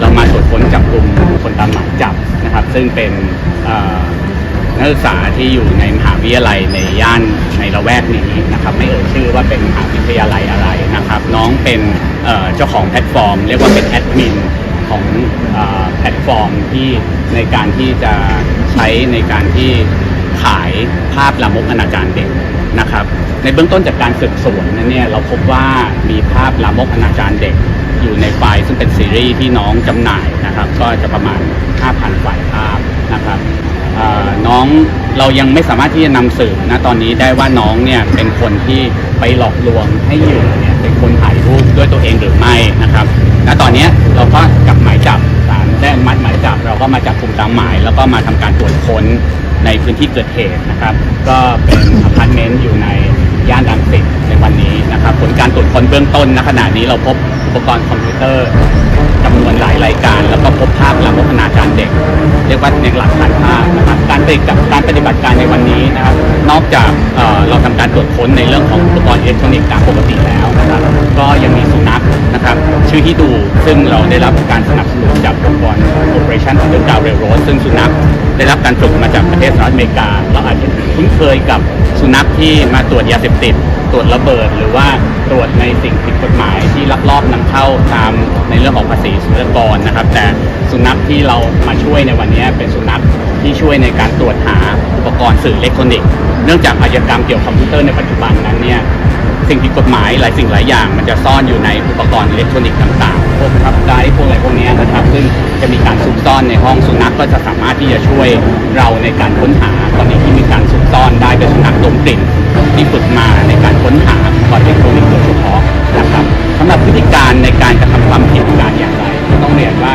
เรามาตรวจค้นจับกลุ่มคนตามหมายจับนะครับ ซึ่งเป็น นักศึกษาที่อยู่ในมหาวิทยาลัยในย่านในละแวกนี้นะครับไม่เอ่ยชื่อว่าเป็นมหาวิทยาลัยอะไรนะครับ น้องเป็นเจ้าของแพลตฟอร์ม เรียกว่าเป็นแอดมินของอแพลตฟอร์มที่ในการที่จะใช้ในการที่ขายภาพลามกอนาจารเด็กนะครับ ในเบื้องต้นจากการสืบสวนนั้นเนี่ยเราพบว่ามีภาพลามกอนาจารเด็ก อยู่ในไฟล์ซึ่งเป็นซีรีส์ที่น้องจำหน่ายนะครับ ก็จะประมาณ 5,000ไฟล์ภาพนะครับ น้องเรายังไม่สามารถที่จะนำสืบนะตอนนี้ได้ว่าน้องเนี่ยเป็นคนที่ไปหลอกลวงให้เหยื่อเนี่ยเป็นคนถ่ายรูปด้วยตัวเองหรือไม่นะครับณตอนนี้เราก็จับหมายจับศาลได้มัดหมายจับ เราก็มาจับกลุ่มตามหมาย แล้วก็มาทำการตรวจค้นในพื้นที่เกิดเหตุนะครับ ก็เป็นอพาร์ตเมนต์อยู่ในย่านรังสิตในวันนี้นะครับ ผลการตรวจค้นเบื้องต้นณขณะนี้เราพบอุปกรณ์คอมพิวเตอร์ำนวนหลายรายการ แล้วก็พบภาพลามกอนาจารเด็ก เรียกว่าในหลักฐานภาพนะครับการปฏิบัติการปฏิบัติการในวันนี้นะครับนอกจากเเราทำการตรวจค้นในเรื่องของอุปกรณ์อิเล็กทรอนิกส์ตามปกติแล้วนะครับก็ยังมีสุนัขนะครับชื่อที่ดูซึ่งเราได้รับการสนับสนุนจากองค์กร Operation Underground Railroad ซึ่งสุนัขได้รับการฝึกมาจากประเทศสหรัฐอเมริกาเราอาจจะคุ้นเคยกับ สุนัขที่มาตรวจยาเสพติด ตรวจระเบิด หรือว่าตรวจในสิ่งผิดกฎหมายที่ลักลอบนำเข้าตามในเรื่องของภาษีศุลกากรนะครับ แต่สุนัขที่เรามาช่วยในวันนี้เป็นสุนัขที่ช่วยในการตรวจหาอุปกรณ์สื่ออิเล็กทรอนิกส์เนื่องจากอาชญากรรมเกี่ยวกับคอมพิวเตอร์ในปัจจุบันนั้นเนี่ยสิ่งผิดกฎหมายหลายสิ่งหลายอย่าง มันจะซ่อนอยู่ในอุปกรณ์อิเล็กทรอนิกส์ต่างๆ พวกทับไดร์พวกอะไรพวกนี้นะครับซึ่งจะมีการซุกซ่อนในห้องสุนัขก็จะสามารถที่จะช่วยเราในการค้นหากรณีที่มีการซุกซ่อนได้ เป็นสุดมกลิ่นที่ฝึกมาในการค้นหากรณ์อิเล็กทรอนิกส์โดยเฉพาะนะครับสำหรับพฤติการในการกระทำความผิดการอย่างไรก็ต้องเรียนว่า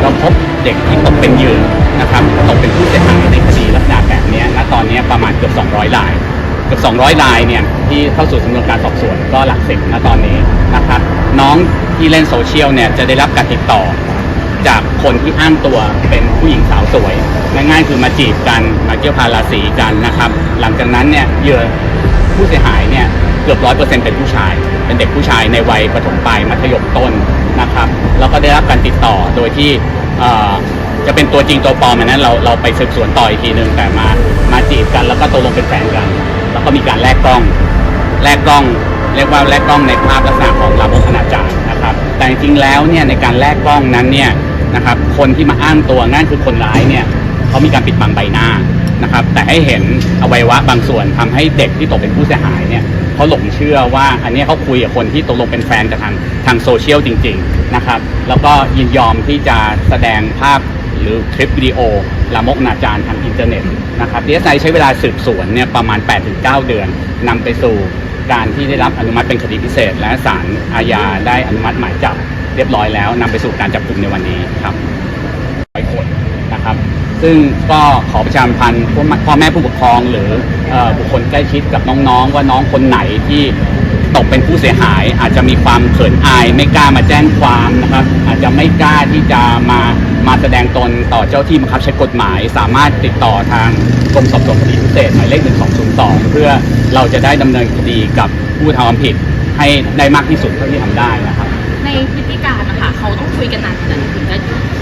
เราพบเด็กที่ตกเป็นเหยื่อนะครับตกเป็นผู้เสียหายในคดีลักษณะแบบนี้ณตอนนี้ประมาณเกือบ 200รายเกือบ 200รายเนี่ยที่เข้าสู่สำนวนการสอบสวนก็หลักสิบณตอนนี้นะครับน้องที่เล่นโซเชียลเนี่ยจะได้รับการติดต่อ จากคนที่อ้างตัวเป็นผู้หญิงสาวสวยง่ายๆคือมาจีบกันมาเกี่ยวพาราสีกันนะครับ หลังจากนั้นเนี่ยเหยื่อผู้เสียหายเนี่ยเกือบร้อยเปอร์เซ็นต์เป็นผู้ชาย เป็นเด็กผู้ชายในวัยประถมปลายมัธยมต้นนะครับ แล้วก็ได้รับการติดต่อโดยที่จะเป็นตัวจริงตัวปลอมนั้นเราเราไปสืบสวนต่ออีกทีหนึ่งแต่มามาจีบกันแล้วก็ตกลงเป็นแฟนกัน แล้วก็มีการแลกกล้องแลกกล้องเรียกว่าแลกกล้องในภาพลักษณะของลามกอนาจารนะครับ แต่จริงๆแล้วเนี่ยในการแลกกล้องนั้นเนี่ย นะครับ คนที่มาอ้างตัวง่ายคือคนร้ายเนี่ยเขามีการปิดบังใบหน้านะครับ แต่ให้เห็นอวัยวะบางส่วนทำให้เด็กที่ตกเป็นผู้เสียหายเนี่ยเขาหลงเชื่อว่าอันนี้เขาคุยกับคนที่ตกลงเป็นแฟนกับทางทางโซเชียลจริง ๆนะครับ แล้วก็ยินยอมที่จะแสดงภาพหรือคลิปวิดีโอลามกนาจารทางอินเทอร์เน็ตนะครับ DSI ใช้เวลาสืบสวนเนี่ยประมาณ 8-9 เดือนนำไปสู่การที่ได้รับอนุมัติเป็นคดีพิเศษ และศาลอาญาได้อนุมัติหมายจับ เรียบร้อยแล้วนำไปสู่การจับกลุ่มในวันนี้ครับร้อยคนนะครับ ซึ่งก็ขอประชาสัมพันธ์พ่อแม่ผู้ปกครองหรือบุคคลใกล้ชิดกับน้องๆ ว่าน้องคนไหนที่ตกเป็นผู้เสียหาย อาจจะมีความเขินอาย ไม่กล้ามาแจ้งความนะครับ อาจจะไม่กล้าที่จะมามาแสดงตนต่อเจ้าที่บังคับใช้กฎหมาย สามารถติดต่อทางกรมสอบสวนคดีพิเศษหมายเลข 1202 เพื่อเราจะได้ดำเนินคดีกับผู้ทำความผิดให้ได้มากที่สุดเท่าที่ทำได้นะครับ ในพฤติการนะคะเขาต้องคุยกันนานขนาดไหนถึงจะ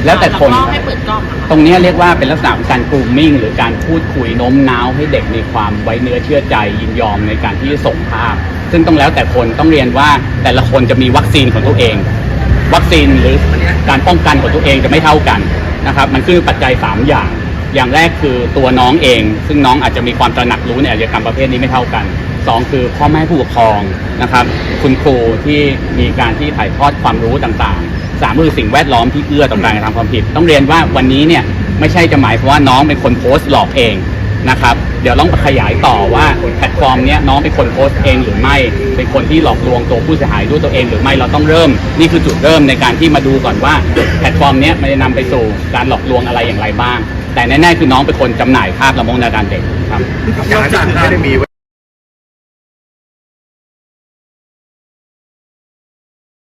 แล้วแต่คนกล้องให้เปิดกล้องอะค่ะ ตรงเนี้ยเรียกว่าเป็นลักษณะของการกรูมมิ่งหรือการพูดคุยโน้มน้าวให้เด็กมีความไว้เนื้อเชื่อใจยินยอมในการที่จะส่งภาพ ซึ่งต้องแล้วแต่คนต้องเรียนว่าแต่ละคนจะมีวัคซีนของตัวเอง วัคซีนหรือการป้องกันของตัวเองจะไม่เท่ากันนะครับมันคือปัจจัย 3 อย่าง อย่างแรกคือตัวน้องเอง ซึ่งน้องอาจจะมีความตระหนักรู้ในอาชญากรรมประเภทนี้ไม่เท่ากัน สองคือพ่อแม่ผู้ปกครองนะครับ คุณครูที่มีการที่ถ่ายทอดความรู้ต่างๆสามคือสิ่งแวดล้อมที่เอื้อต่อการกระทำความผิด ต้องเรียนว่าวันนี้เนี่ยไม่ใช่จะหมายความว่าน้องเป็นคนโพสต์หลอกเองนะครับ เดี๋ยวต้องขยายต่อว่าแพลตฟอร์มเนี้ยน้องเป็นคนโพสต์เองหรือไม่ เป็นคนที่หลอกลวงตัวผู้เสียหายด้วยตัวเองหรือไม่ เราต้องเริ่ม นี่คือจุดเริ่มในการที่มาดูก่อนว่าแพลตฟอร์มเนี้ยมันจะนำไปสู่การหลอกลวงอะไรอย่างไรบ้าง แต่แน่ๆคือน้องเป็นคนจำหน่ายภาพละมกอนาจารเด็กครับยาที่คือไม่ได้มีไว้